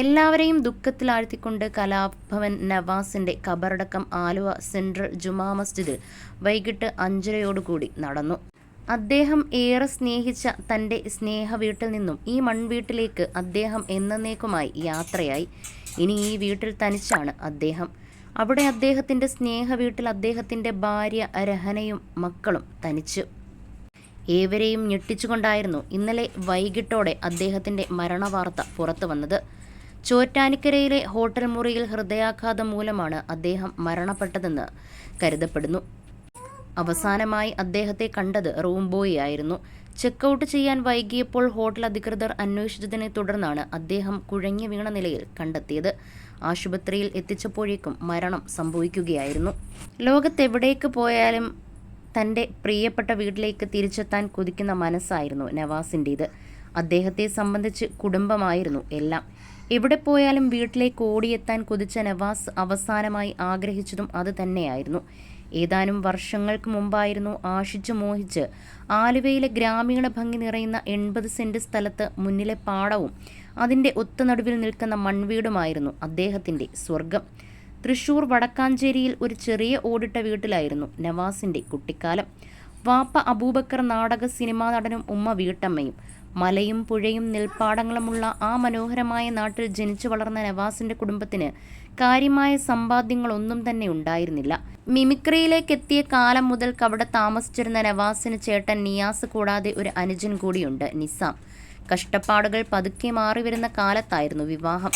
എല്ലാവരെയും ദുഃഖത്തിലാഴ്ത്തിക്കൊണ്ട് കലാഭവൻ നവാസിന്റെ ഖബറടക്കം ആലുവ സെൻട്രൽ ജുമാ മസ്ജിദിൽ വൈകിട്ട് അഞ്ചരയോടുകൂടി നടന്നു. അദ്ദേഹം ഏറെ സ്നേഹിച്ച തന്റെ സ്നേഹ വീട്ടിൽ നിന്നും ഈ മൺവീട്ടിലേക്ക് അദ്ദേഹം എന്നേക്കുമായി യാത്രയായി. ഇനി ഈ വീട്ടിൽ തനിച്ചാണ് അദ്ദേഹം. അവിടെ അദ്ദേഹത്തിന്റെ സ്നേഹ വീട്ടിൽ അദ്ദേഹത്തിന്റെ ഭാര്യ രഹനയും മക്കളും തനിച്ചു. ഏവരെയും ഞെട്ടിച്ചുകൊണ്ടായിരുന്നു ഇന്നലെ വൈകിട്ടോടെ അദ്ദേഹത്തിന്റെ മരണവാർത്ത പുറത്തു വന്നത് ചോറ്റാനിക്കരയിലെ ഹോട്ടൽ മുറിയിൽ ഹൃദയാഘാതം മൂലമാണ് അദ്ദേഹം മരണപ്പെട്ടതെന്ന് കരുതപ്പെടുന്നു. അവസാനമായി അദ്ദേഹത്തെ കണ്ടത് റൂം ബോയ് ആയിരുന്നു ചെക്കൗട്ട് ചെയ്യാൻ വൈകിയപ്പോൾ ഹോട്ടൽ അധികൃതർ അന്വേഷിച്ചതിനെ തുടർന്നാണ് അദ്ദേഹം കുഴഞ്ഞു വീണ നിലയിൽ കണ്ടെത്തിയത്. ആശുപത്രിയിൽ എത്തിച്ചപ്പോഴേക്കും മരണം സംഭവിക്കുകയായിരുന്നു. ലോകത്തെവിടേക്ക് പോയാലും തന്റെ പ്രിയപ്പെട്ട വീട്ടിലേക്ക് തിരിച്ചെത്താൻ കൊതിക്കുന്ന മനസ്സായിരുന്നു നവാസിന്റേത്. അദ്ദേഹത്തെ സംബന്ധിച്ച് കുടുംബമായിരുന്നു എല്ലാം. എവിടെ പോയാലും വീട്ടിലേക്ക് ഓടിയെത്താൻ കൊതിച്ച നവാസ് അവസാനമായി ആഗ്രഹിച്ചതും അത് തന്നെയായിരുന്നു. ഏതാനും വർഷങ്ങൾക്ക് മുമ്പായിരുന്നു ആശിച്ചു മോഹിച്ച് ആലുവയിലെ ഗ്രാമീണ ഭംഗി നിറയുന്ന എൺപത് സെന്റ് സ്ഥലത്ത് മുന്നിലെ പാടവും അതിന്റെ ഒത്തുനടുവിൽ നിൽക്കുന്ന മൺവീടുമായിരുന്നു അദ്ദേഹത്തിന്റെ സ്വർഗം തൃശൂർ വടക്കാഞ്ചേരിയിൽ ഒരു ചെറിയ ഓടിട്ട വീട്ടിലായിരുന്നു നവാസിന്റെ കുട്ടിക്കാലം. വാപ്പ അബൂബക്കർ നാടക സിനിമാ നടനും ഉമ്മ വീട്ടമ്മയും മലയും പുഴയും നെൽപ്പാടങ്ങളുമുള്ള ആ മനോഹരമായ നാട്ടിൽ ജനിച്ചു വളർന്ന നവാസിന്റെ കുടുംബത്തിന് കാര്യമായ സമ്പാദ്യങ്ങളൊന്നും തന്നെ ഉണ്ടായിരുന്നില്ല. മിമിക്രിയിലേക്ക് എത്തിയ കാലം മുതൽ അവിടെ താമസിച്ചിരുന്ന നവാസിന് ചേട്ടൻ നിയാസ് കൂടാതെ ഒരു അനുജൻ കൂടിയുണ്ട് നിസാം. കഷ്ടപ്പാടുകൾ പതുക്കെ മാറി വരുന്ന കാലത്തായിരുന്നു വിവാഹം.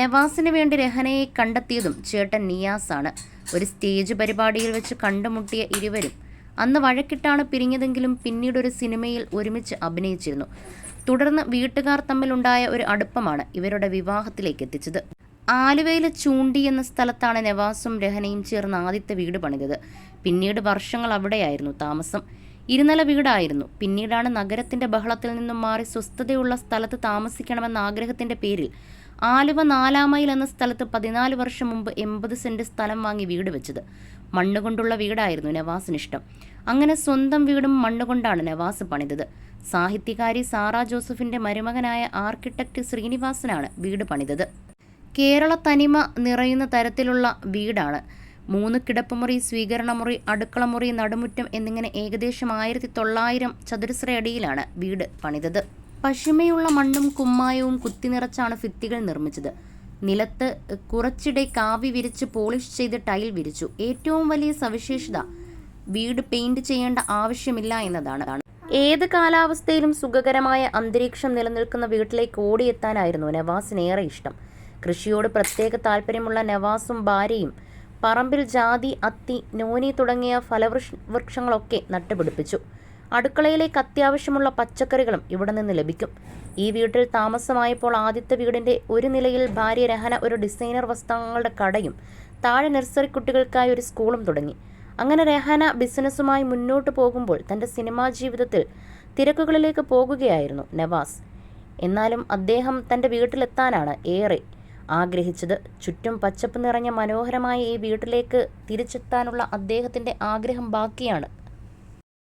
നവാസിന് വേണ്ടി രഹനയെ കണ്ടെത്തിയതും ചേട്ടൻ നിയാസാണ്. ഒരു സ്റ്റേജ് പരിപാടിയിൽ വെച്ച് കണ്ടുമുട്ടിയ ഇരുവരും അന്ന് വഴക്കിട്ടാണ് പിരിഞ്ഞതെങ്കിലും പിന്നീട് ഒരു സിനിമയിൽ ഒരുമിച്ച് അഭിനയിച്ചിരുന്നു. തുടർന്ന് വീട്ടുകാർ തമ്മിലുണ്ടായ ഒരു അടുപ്പമാണ് ഇവരുടെ വിവാഹത്തിലേക്ക് എത്തിച്ചത്. ആലുവയിലെ ചൂണ്ടി എന്ന സ്ഥലത്താണ് നവാസും രഹനയും ചേർന്ന് ആദ്യത്തെ വീട് പണിതത്. പിന്നീട് വർഷങ്ങൾ അവിടെയായിരുന്നു താമസം. ഇരുനില വീടായിരുന്നു. പിന്നീടാണ് നഗരത്തിന്റെ ബഹളത്തിൽ നിന്നും മാറി സ്വസ്ഥതയുള്ള സ്ഥലത്ത് താമസിക്കണമെന്ന ആഗ്രഹത്തിന്റെ പേരിൽ ആലുവ നാലാമയിൽ എന്ന സ്ഥലത്ത് പതിനാല് വർഷം മുമ്പ് എൺപത് സെന്റ് സ്ഥലം വാങ്ങി വീട് വെച്ചത്. മണ്ണുകൊണ്ടുള്ള വീടായിരുന്നു നവാസിനിഷ്ടം. അങ്ങനെ സ്വന്തം വീടും മണ്ണുകൊണ്ടാണ് നവാസ് പണിതത്. സാഹിത്യകാരി സാറ ജോസഫിന്റെ മരുമകനായ ആർക്കിടെക്ട് ശ്രീനിവാസനാണ് വീട് പണിതത്. കേരള തനിമ നിറയുന്ന തരത്തിലുള്ള വീടാണ്. മൂന്ന് കിടപ്പുമുറി സ്വീകരണമുറി അടുക്കളമുറി നടുമുറ്റം എന്നിങ്ങനെ ഏകദേശം ആയിരത്തി തൊള്ളായിരം ചതുരശ്ര അടിയിലാണ് വീട് പണിതത്. പശിമയുള്ള മണ്ണും കുമ്മായവും കുത്തിനിറച്ചാണ് ഭിത്തികൾ നിർമ്മിച്ചത്. നിലത്ത് കുറച്ചിടെ കാവി വിരിച്ച് പോളിഷ് ചെയ്ത് ടൈൽ വിരിച്ചു. ഏറ്റവും വലിയ സവിശേഷത വീട് പെയിന്റ് ചെയ്യേണ്ട ആവശ്യമില്ല എന്നതാണ്. ഏത് കാലാവസ്ഥയിലും സുഖകരമായ അന്തരീക്ഷം നിലനിൽക്കുന്ന വീട്ടിലേക്ക് ഓടിയെത്താനായിരുന്നു നവാസിന് ഏറെ ഇഷ്ടം. കൃഷിയോട് പ്രത്യേക താല്പര്യമുള്ള നവാസും ഭാര്യയും പറമ്പിൽ ജാതി അത്തി നോനി തുടങ്ങിയ ഫലവൃക്ഷ വൃക്ഷങ്ങളൊക്കെ നട്ടുപിടിപ്പിച്ചു. അടുക്കളയിലേക്ക് അത്യാവശ്യമുള്ള പച്ചക്കറികളും ഇവിടെ നിന്ന് ലഭിക്കും. ഈ വീട്ടിൽ താമസമായപ്പോൾ ആദ്യത്തെ വീടിന്റെ ഒരു നിലയിൽ ഭാര്യ രഹന ഒരു ഡിസൈനർ വസ്ത്രങ്ങളുടെ കടയും താഴെ നഴ്സറി കുട്ടികൾക്കായി ഒരു സ്കൂളും തുടങ്ങി. അങ്ങനെ രഹാന ബിസിനസ്സുമായി മുന്നോട്ട് പോകുമ്പോൾ തന്റെ സിനിമാ ജീവിതത്തിൽ തിരക്കുകളിലേക്ക് പോകുകയായിരുന്നു നവാസ്. എന്നാലും അദ്ദേഹം തന്റെ വീട്ടിലെത്താനാണ് ഏറെ ആഗ്രഹിച്ചത്. ചുറ്റും പച്ചപ്പ് നിറഞ്ഞ മനോഹരമായ ഈ വീട്ടിലേക്ക് തിരിച്ചെത്താനുള്ള അദ്ദേഹത്തിന്റെ ആഗ്രഹം ബാക്കിയാണ്.